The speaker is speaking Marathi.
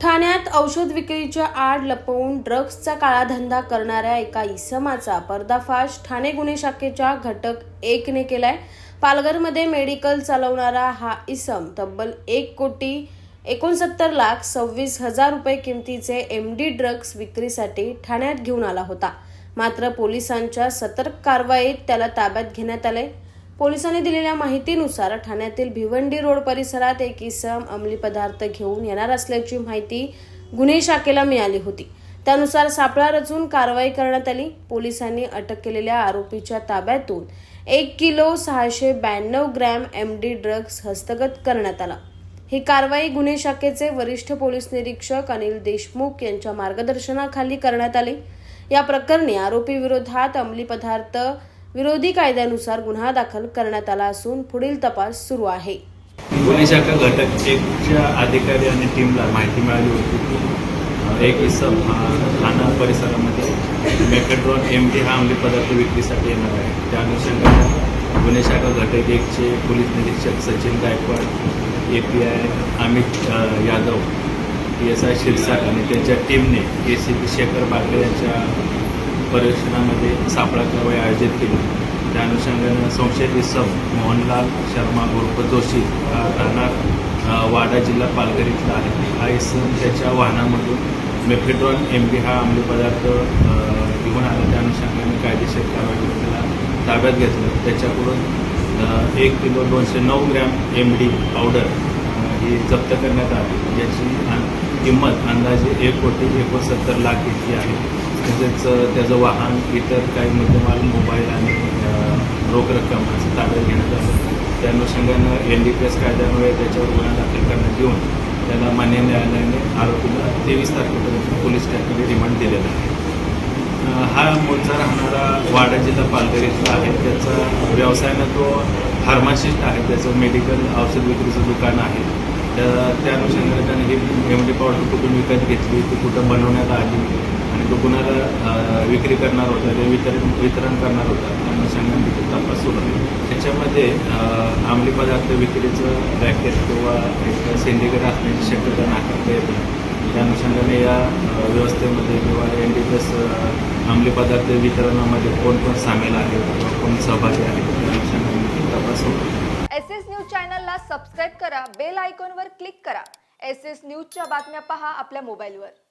ठाण्यात औषध विक्रीच्या आड लपवून ड्रग्सचा काळाधंदा करणाऱ्या एका इसमाचा पर्दाफाश ठाणे गुन्हे शाखेच्या घटक एकने केलाय. पालघरमध्ये मेडिकल चालवणारा हा इसम तब्बल एक कोटी एकोणसत्तर लाख सव्वीस हजार रुपये किमतीचे एम डी ड्रग्ज विक्रीसाठी ठाण्यात घेऊन आला होता. मात्र पोलिसांच्या सतर्क कारवाईत त्याला ताब्यात घेण्यात आले पोलिसांनी दिलेल्या माहितीनुसार ठाण्यातील भिवंडी रोड परिसरात एक इसम अंमली पदार्थ घेऊन येणार असल्याची माहिती गुन्हे शाखेला मिळाली होती. त्यानुसार सापळा रचून कारवाई करण्यात आली. पोलिसांनी अटक केलेल्या आरोपीच्या ताब्यातून एक किलो सहाशे ब्याण्णव ग्रॅम एम डी ड्रग्ज हस्तगत करण्यात आला. ही कारवाई गुन्हे शाखेचे वरिष्ठ पोलीस निरीक्षक अनिल देशमुख यांच्या मार्गदर्शनाखाली करण्यात आली. या प्रकरणी आरोपी विरोधात अंमली पदार्थ विरोधी कायद्यानुसार गुन्हा दाखल करण्यात आला असून पुढील तपास सुरू आहे. गुन्हे शाखा घटक एकच्या अधिकारी आणि टीमला माहिती मिळाली होती की एक इसम ठाणा परिसरामध्ये मेकेट्रॉन एम डी हा अंमली पदार्थ विक्रीसाठी येणार आहे. त्या अनुषंगाने गुन्हे शाखा घटक एकचे पोलीस निरीक्षक Sachin Gaikwad A P I Amit Yadav P S I Shirsat आणि त्यांच्या टीमने A C P Shekhar Bagde यांच्या परिवेशनामध्ये सापळा कारवाई आयोजित केली. त्या अनुषंगानं संशयित इसम मोहनलाल शर्मा उर्फ जोशी हा राहणार वाडा जिल्हा पालघर इथला आहे. हा इसम त्याच्या वाहनामधून मेफेड्रॉन एम बी हा अंमली पदार्थ घेऊन आला. त्या अनुषंगाने कायदेशीर कारवाई त्याला ताब्यात घेतलं. त्याच्याकडून एक किलो दोनशे नऊ ग्रॅम एम डी पावडर ही जप्त करण्यात आली. ज्याची किंमत अंदाजे एक कोटी एकोणसत्तर लाख इतकी आहे. तसेच त्याचं वाहन इतर काही मुद्देमाल मोबाईल आणि रोख रक्कम असं ताब्यात घेण्यात आलं. त्या अनुषंगानं एन डी पी एस कायद्यामुळे त्याच्यावर गुन्हा दाखल करण्यात येऊन त्याला मान्य न्यायालयाने आरोपीला तेवीस तारखेपर्यंत पोलीस ठाण्यामध्ये रिमांड दिलेला आहे. हा मूळचा राहणारा वाडा जिल्हा पालघर इथला आहे. त्याचा व्यवसायानं तो फार्मासिस्ट आहे. त्याचं मेडिकल औषध विक्रीचं दुकान आहे. त्या त्या अनुषंगाने त्याने ही एम डी पावडर कुठून विकत घेतली? ती कुठं बनवण्यात आली? कुणाला विक्री करणार होता ते वितरण वितरण करणार होता अनुषंगाने तिथे तपास सुरू आहे. त्याच्यामध्ये अ, अंमली पदार्थ विक्रीचं रॅकेट किंवा एक सिंडिकेट असण्याची शक्यता नाकारता येते त्या अनुषंगाने या व्यवस्थेमध्ये किंवा एन डी प्लस एस अंमली पदार्थ वितरणामध्ये कोण कोण सामील आहे किंवा कोण सहभागी आहे त्या अनुषंगाने तपास होतो एस एस न्यूज चॅनलला सबस्क्राईब करा बेल आयकॉनवर क्लिक करा. एस एस न्यूजच्या बातम्या पहा आपल्या मोबाईलवर.